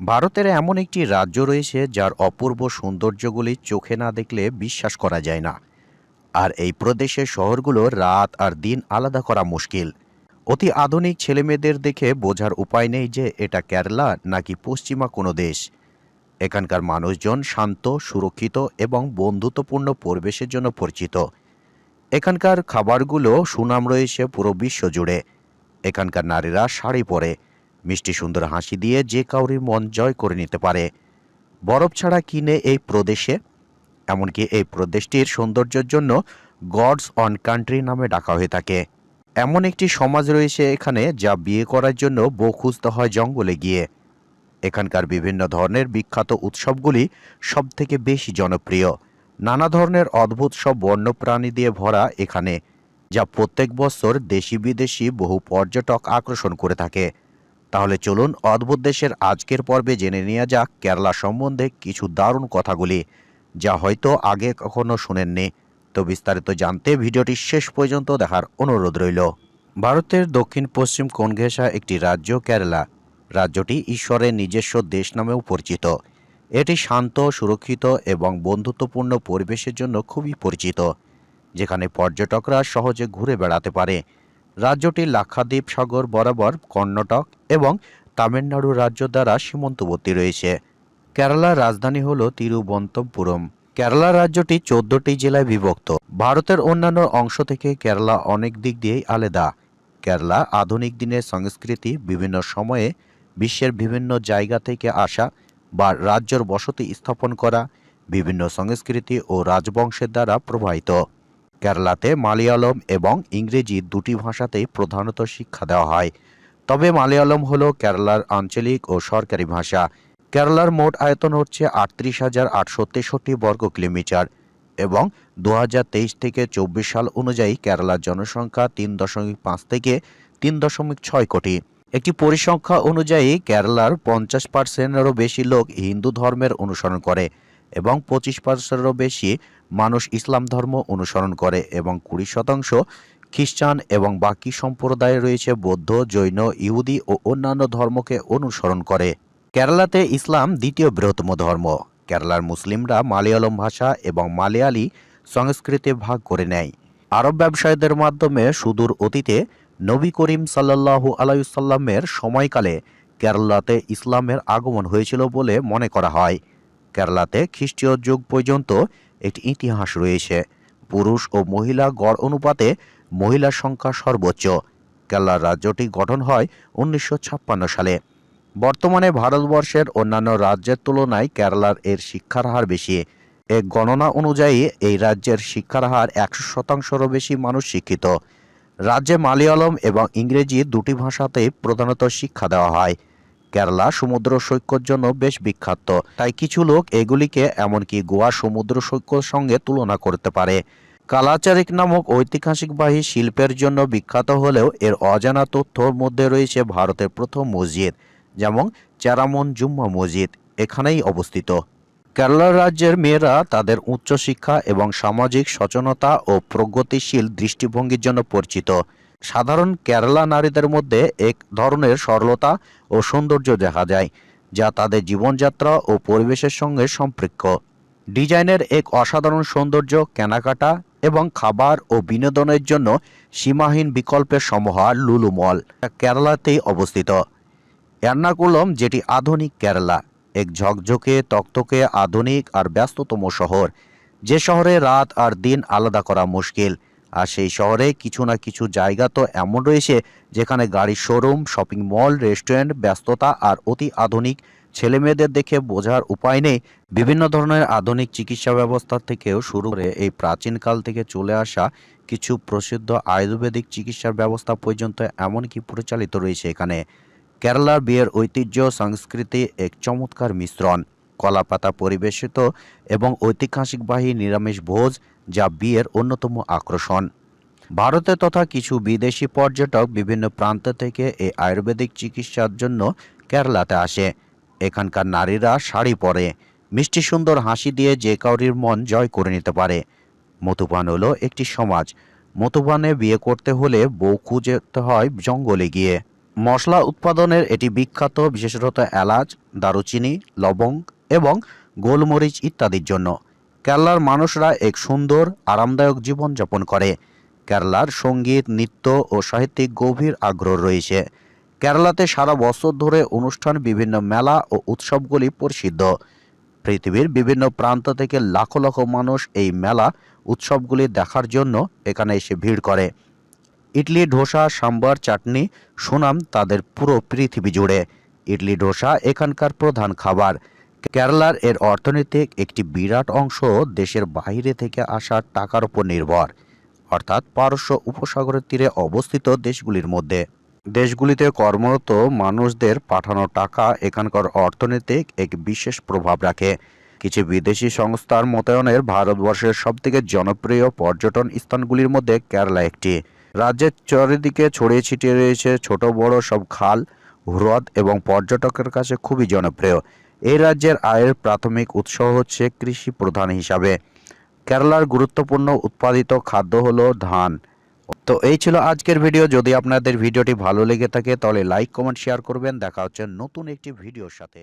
ভারতের এমন একটি রাজ্য রয়েছে যার অপূর্ব সৌন্দর্যগুলি চোখে না দেখলে বিশ্বাস করা যায় না। আর এই প্রদেশের শহরগুলো রাত আর দিন আলাদা করা মুশকিল। অতি আধুনিক ছেলেমেয়েদের দেখে বোঝার উপায় নেই যে এটা কেরালা নাকি পশ্চিমা কোনো দেশ। এখানকার মানুষজন শান্ত, সুরক্ষিত এবং বন্ধুত্বপূর্ণ পরিবেশের জন্য পরিচিত। এখানকার খাবারগুলো সুনাম রয়েছে পুরো বিশ্ব জুড়ে। এখানকার নারীরা শাড়ি পরে। মিষ্টি সুন্দর হাসি দিয়ে যে কাউরির মন জয় করে নিতে পারে। বরফ ছাড়া কিনে এই প্রদেশে? এমনকি এই প্রদেশটির সৌন্দর্যের জন্য গডস অন কান্ট্রি নামে ডাকা হয়ে থাকে। এমন একটি সমাজ রয়েছে এখানে যা বিয়ে করার জন্য বউ হয় জঙ্গলে গিয়ে। এখানকার বিভিন্ন ধরনের বিখ্যাত উৎসবগুলি সবথেকে বেশি জনপ্রিয়। নানা ধরনের অদ্ভুত সব বন্যপ্রাণী দিয়ে ভরা এখানে, যা প্রত্যেক বছর দেশি বিদেশি বহু পর্যটক আকর্ষণ করে থাকে। তাহলে চলুন অদ্ভুত দেশের আজকের পর্বে জেনে নেওয়া যাক কেরালা সম্বন্ধে কিছু দারুণ কথাগুলি, যা হয়তো আগে কখনো শুনেননি। তো বিস্তারিত জানতে ভিডিওটি শেষ পর্যন্ত দেখার অনুরোধ রইল। ভারতের দক্ষিণ পশ্চিম কোন ঘেঁষা একটি রাজ্য কেরালা। রাজ্যটি ঈশ্বরের নিজস্ব দেশ নামেও পরিচিত। এটি শান্ত, সুরক্ষিত এবং বন্ধুত্বপূর্ণ পরিবেশের জন্য খুবই পরিচিত, যেখানে পর্যটকরা সহজে ঘুরে বেড়াতে পারে। রাজ্যটি লাক্ষাদ্বীপ সাগর বরাবর কর্ণাটক এবং তামিলনাড়ু রাজ্য দ্বারা সীমান্তবর্তী রয়েছে। কেরালার রাজধানী হল তিরুবনন্তপুরম। কেরালা রাজ্যটি চোদ্দটি জেলায় বিভক্ত। ভারতের অন্যান্য অংশ থেকে কেরালা অনেক দিক দিয়েই আলাদা। কেরালা আধুনিক দিনের সংস্কৃতি বিভিন্ন সময়ে বিশ্বের বিভিন্ন জায়গা থেকে আসা বা রাজ্যের বসতি স্থাপন করা, বিভিন্ন সংস্কৃতি ও রাজবংশের দ্বারা প্রভাবিত কেরালাতে মালয়ালম এবং ইংরেজি দুটি ভাষাতেই প্রধানত শিক্ষা দেওয়া হয়। তবে মালয়ালম হল কেরালার আঞ্চলিক ও সরকারি ভাষা। কেরালার মোট আয়তন হচ্ছে আটত্রিশ হাজার আটশো তেষট্টি বর্গ কিলোমিটার এবং দু হাজার তেইশ থেকে চব্বিশ সাল অনুযায়ী কেরালার জনসংখ্যা তিন দশমিক পাঁচ থেকে তিন দশমিক ছয় কোটি। একটি পরিসংখ্যা অনুযায়ী কেরালার পঞ্চাশ পার্সেন্টেরও বেশি লোক হিন্দু ধর্মের অনুসরণ করে। এবং পঁচিশ পার্সেন্টেরও বেশি মানুষ ইসলাম ধর্ম অনুসরণ করে এবং কুড়ি শতাংশ খ্রিস্টান এবং বাকি সম্প্রদায়ে রয়েছে বৌদ্ধ, জৈন, ইহুদি ও অন্যান্য ধর্মকে অনুসরণ করে। কেরালাতে ইসলাম দ্বিতীয় বৃহত্তম ধর্ম। কেরালার মুসলিমরা মালয়ালম ভাষা এবং মালয়ালি সংস্কৃতি ভাগ করে নেয়। আরব ব্যবসায়ীদের মাধ্যমে সুদূর অতীতে নবী করিম সাল্লাল্লাহু আলাইসাল্লামের সময়কালে কেরালাতে ইসলামের আগমন হয়েছিল বলে মনে করা হয়। কেরালাতে খ্রিস্টীয় যুগ পর্যন্ত একটি ইতিহাস রয়েছে। পুরুষ ও মহিলা গড় অনুপাতে মহিলার সংখ্যা সর্বোচ্চ। কেরালার রাজ্যটি গঠন হয় উনিশশো ছাপ্পান্ন সালে। বর্তমানে ভারতবর্ষের অন্যান্য রাজ্যের তুলনায় কেরালার এর শিক্ষার হার বেশি। এক গণনা অনুযায়ী এই রাজ্যের শিক্ষার হার একশো শতাংশেরও বেশি মানুষ শিক্ষিত। রাজ্যে মালয়ালম এবং ইংরেজি দুটি ভাষাতেই প্রধানত শিক্ষা দেওয়া হয়। কেরালা সমুদ্র সৈকত জন্য বেশ বিখ্যাত। তাই কিছু লোক এগুলিকে এমনকি গোয়া সমুদ্র সৈকত সঙ্গে তুলনা করতে পারে। কালাচারিক নামক ঐতিহাসিকবাহী শিল্পের জন্য বিখ্যাত হলেও এর অজানা তথ্যর মধ্যে রয়েছে ভারতের প্রথম মসজিদ, যেমন চেরামন জুম্মা মসজিদ, এখানেই অবস্থিত। কেরালা রাজ্যের মেয়েরা তাদের উচ্চশিক্ষা এবং সামাজিক সচেতনতা ও প্রগতিশীল দৃষ্টিভঙ্গির জন্য পরিচিত। সাধারণ কেরালা নারীদের মধ্যে এক ধরনের সরলতা ও সৌন্দর্য দেখা যায়, যা তাদের জীবনযাত্রা ও পরিবেশের সঙ্গে সম্পৃক্ত। ডিজাইনের এক অসাধারণ সৌন্দর্য কেনাকাটা এবং খাবার ও বিনোদনের জন্য সীমাহীন বিকল্পের সমহার লুলু মল কেরালাতেই অবস্থিত। এর্নাকুলম, যেটি আধুনিক কেরালা, এক ঝকঝকে, তকতকে আধুনিক আর ব্যস্ততম শহর। যে শহরে রাত আর দিন আলাদা করা মুশকিল। আর সেই শহরে কিছু না কিছু জায়গা তো এমন রয়েছে যেখানে গাড়ির শোরুম শপিং মল রেস্টুরেন্ট ব্যস্ততা আর অতি আধুনিক ছেলেমেয়েদের দেখে বোঝার উপায় নেই। বিভিন্ন ধরনের আধুনিক চিকিৎসা ব্যবস্থা থেকেও শুরু করে এই প্রাচীনকাল থেকে চলে আসা কিছু প্রসিদ্ধ আয়ুর্বেদিক চিকিৎসার ব্যবস্থা পর্যন্ত এমনকি পরিচালিত রয়েছে এখানে। কেরালার বিয়ের ঐতিহ্য, সংস্কৃতি এক চমৎকার মিশ্রণ। কলাপাতা পরিবেশিত এবং ঐতিহাসিকবাহী নিরামিষ ভোজ যা বিয়ের অন্যতম আকর্ষণ। ভারতে তথা কিছু বিদেশি পর্যটক বিভিন্ন প্রান্ত থেকে এই আয়ুর্বেদিক চিকিৎসার জন্য কেরালাতে আসে। এখানকার নারীরা শাড়ি পরে, মিষ্টি সুন্দর হাসি দিয়ে যে কাউরির মন জয় করে নিতে পারে। মধুপান হলো একটি সমাজ। মধুপানে বিয়ে করতে হলে বউ খুঁজতে হয় জঙ্গলে গিয়ে। মশলা উৎপাদনের এটি বিখ্যাত বিশেষত এলাচ, দারুচিনি, লবঙ্গ এবং গোলমরিচ ইত্যাদির জন্য। কেরালার মানুষরা এক সুন্দর, আরামদায়ক জীবনযাপন করে। কেরালার সংগীত, নৃত্য ও সাহিত্যিক গভীর আগ্রহ রয়েছে। কেরালাতে সারা বছর ধরে অনুষ্ঠান বিভিন্ন মেলা ও উৎসবগুলি প্রসিদ্ধ। পৃথিবীর বিভিন্ন প্রান্ত থেকে লাখো লাখো মানুষ এই মেলা উৎসবগুলি দেখার জন্য এখানে এসে ভিড় করে। ইডলি, ধোসা, সাম্বার, চাটনি, সুনাম তাদের পুরো পৃথিবী জুড়ে। ইডলি, ধোসা এখানকার প্রধান খাবার। কেরালার এর অর্থনৈতিক একটি বিরাট অংশ দেশের বাইরে থেকে আসা টাকার উপর নির্ভর, অর্থাৎ পারস্য উপসাগরের তীরে অবস্থিত দেশগুলির মধ্যে। দেশগুলিতে কর্মরত মানুষদের পাঠানো টাকা এখানকার অর্থনৈতিক এক বিশেষ প্রভাব রাখে। কিছু বিদেশি সংস্থার মোতায়নের ভারতবর্ষের সবথেকে জনপ্রিয় পর্যটন স্থানগুলির মধ্যে কেরালা একটি। রাজ্যের চারিদিকে ছড়িয়ে ছিটিয়ে রয়েছে ছোট বড় সব খাল, হ্রদ এবং পর্যটকের কাছে খুবই জনপ্রিয়। এই রাজ্যের আয়ের প্রাথমিক উৎস হচ্ছে কৃষি প্রধান হিসাবে। কেরালার গুরুত্বপূর্ণ উৎপাদিত খাদ্য হলো ধান। তো এই ছিল আজকের ভিডিও। যদি আপনাদের ভিডিওটি ভালো লেগে থাকে তাহলে লাইক, কমেন্ট, শেয়ার করবেন। দেখা হচ্ছে নতুন একটি ভিডিওর সাথে।